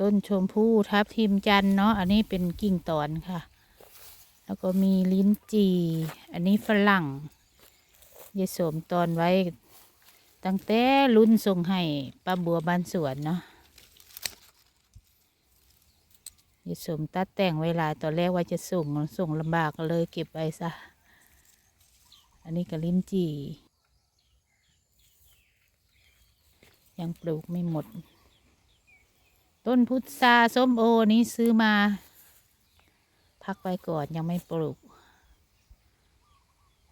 ต้นชมพู่ทับทิมจันเนาะอันนี้เป็นกิ่งตอนค่ะ แล้วก็มีลิ้นจีอันนี้ฝรั่งยาสมตอนไว้ ตั้งแต่รุ่นส่งให้ป้าบัวบ้านสวนเนาะยาสมตัดแต่งเวลาตอนแรกว่าจะส่งส่งลำบากเลยเก็บไว้ซะ อันนี้ก็ลิ้นจียังปลูกไม่หมด ต้นพุทราส้มโอนี้ซื้อมา พักไว้ก่อนยังไม่ปลูก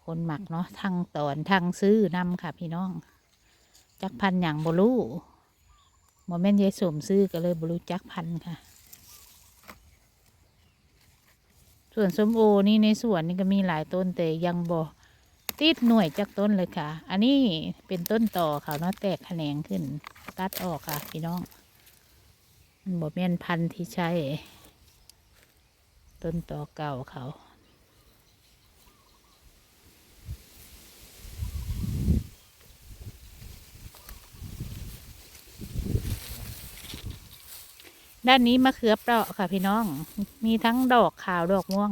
คนหมักเนาะทางตอนทางซื้อนำค่ะพี่น้อง จักพันอย่างบลูโมเมนต์ยายสมซื้อก็เลยบลูจักพันค่ะ ส่วนส้มโอนี่ในสวนนี่ก็มีหลายต้นแต่ยังบอติดหน่วยจากต้นเลยค่ะ อันนี้เป็นต้นต่อค่ะเนาะแตกแขนงขึ้น ตัดออกค่ะพี่น้อง มันบ่แม่นพันธุ์ที่ใช่ต้นต่อเก่าเขาด้านนี้มะเขือเปราะค่ะพี่น้อง มีทั้งดอกขาวดอกม่วง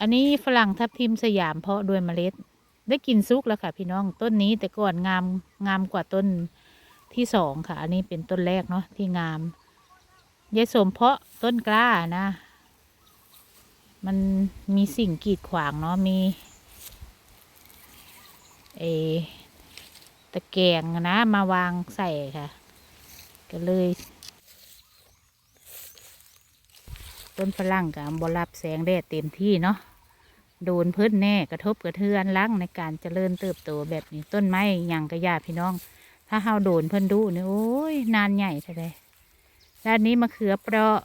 อันนี้ฝรั่งทับทิมสยามเพาะด้วยเมล็ด ได้กินซุกแล้วค่ะพี่น้อง ต้นนี้แต่ก่อนงามงามกว่าต้นที่สองค่ะ อันนี้เป็นต้นแรกเนาะที่งาม ยายสมเพาะต้นกล้านะ มันมีสิ่งกีดขวางเนาะ มีเอตะแกงนะมาวางใส่ค่ะ ก็เลย ต้นฝรั่งกับบรับแสงแดดเต็มที่เนาะโดนพื้นแน่กระทบกระเทือนลังในการเจริญเติบโตแบบนี้ต้นไม้ยังกระยาพี่น้อง ถ้าเฮาโดนเพื่นดูเนี่โอ้ยนานใหญ่แท้ ด้านนี้มะเขือเปราะ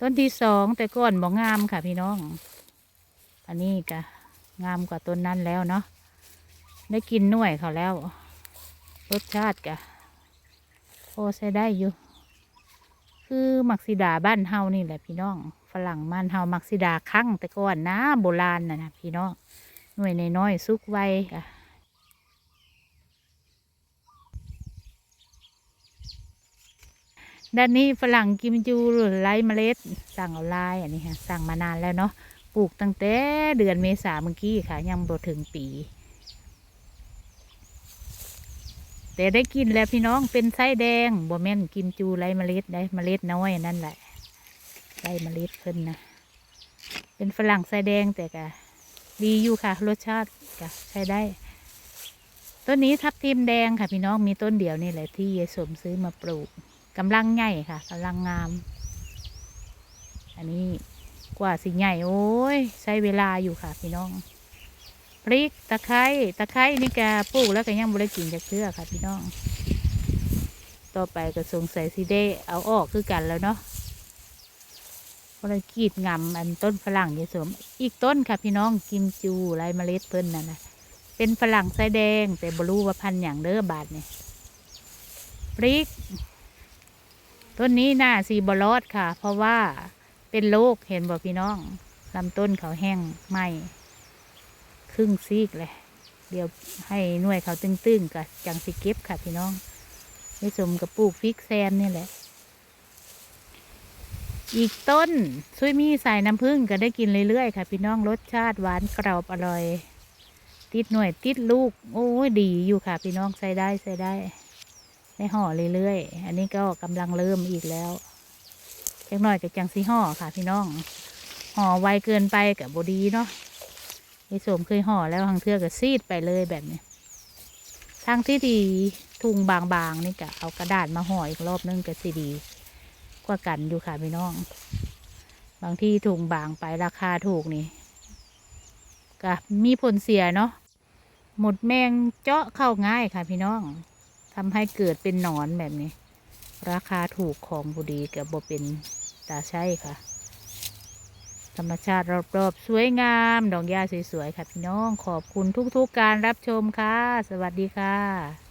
ต้นที่สองแต่ก้อนบองงามค่ะพี่น้อง อันนี้ก็งามกว่าต้นนั้นแล้วเนาะได้กินหน่วยเขาแล้ว รสชาติกะโอ้ใช้ได้อยู่ คือมักซิดาบ้านเฮานี่แหละพี่น้อง ฝรั่งบ้านเฮามักซิดาคั่งแต่ก่อนนะโบราณนะนะพี่น้องหน่วยน้อยๆซุกไว้กะ ด้านนี้ฝรั่งกิมจูไรเมล็ด สั่งออนไลน์อันนี้ค่ะสั่งมานานแล้วเนาะปลูกตั้งแต่เดือนเมษาเมื่อกี้ค่ะ ยังบ่ถึงปี แต่ได้กินแล้วพี่น้องเป็นไส้แดงบ่แม่นกิมจูไรเมล็ดได้เมล็ดน้อยนั่นแหละไส้เมล็ดขึ้นนะเป็นฝรั่งไส้แดงแต่ก็ดีอยู่ค่ะ รสชาติก็ใช้ได้ต้นนี้ทับทิมแดงค่ะพี่น้องมีต้นเดียวนี่แหละที่เยสมซื้อมาปลูก กำลังใหญ่ค่ะกำลังงาม อันนี้กว่าสิใหญ่โอ้ยใช้เวลาอยู่ค่ะพี่น้องพริกตะไคร้ตะไคร้นี่แกปลูกแล้วก็ยังบริกินจากเชื่อค่ะพี่น้อง ต่อไปก็สงสัยสิได้เอาออกคือกันแล้วเนาะบริกีดงำอันต้นฝรั่งยี่สมอีกต้นค่ะพี่น้องกิมจูลายเมล็ดเพิ่นนั่นนะเป็นฝรั่งไสแดงแต่บรูว่าพันอย่างเด้อบาทเนี่ยพริก ต้นนี้หน้าสีบอลอดค่ะ เพราะว่าเป็นโรคเห็นบ่พี่น้องลำต้นเขาแห้งไหมครึ่งซีกเลยเดี๋ยวให้หน่วยเขาตึงๆกับจังสิเก็บค่ะ พี่น้องได้สมกับปลูกฟิกแซมนี่แหละ อีกต้นซุยมี่ใส่น้ำผึ้งก็ได้กินเรื่อยๆค่ะ พี่น้องรสชาติหวานกรอบอร่อย ติดหน่วยติดลูก โอ้ดีอยู่ค่ะ พี่น้องใส่ได้ใส่ได้ ใช้ห่อเรื่อยๆ อันนี้ก็กำลังเริ่มอีกแล้วจังหน้อยกับจังสีห่อค่ะพี่น้อง ห่อไวเกินไปกับบดีเนาะไอ้สมเคยห่อแล้วทางเทือกก็ซีดไปเลยแบบนี้ทางที่ดีทุงบางๆนี่ก็เอากระดาษมาห่ออีกรอบนึงก็สีดี กว่ากันอยู่ค่ะพี่น้อง บางที่ถุงบางไปราคาถูกนี่ก็มีผลเสียเนาะหมดแมงเจาะเข้าง่ายค่ะพี่น้อง ทำให้เกิดเป็นหนอนแบบนี้ ราคาถูกของบุรีกับบ่เป็นตาใช่ค่ะ ธรรมชาติรอบๆ สวยงาม ดอกหญ้าสวยๆ ค่ะพี่น้อง ขอบคุณทุกๆกการรับชมค่ะ สวัสดีค่ะ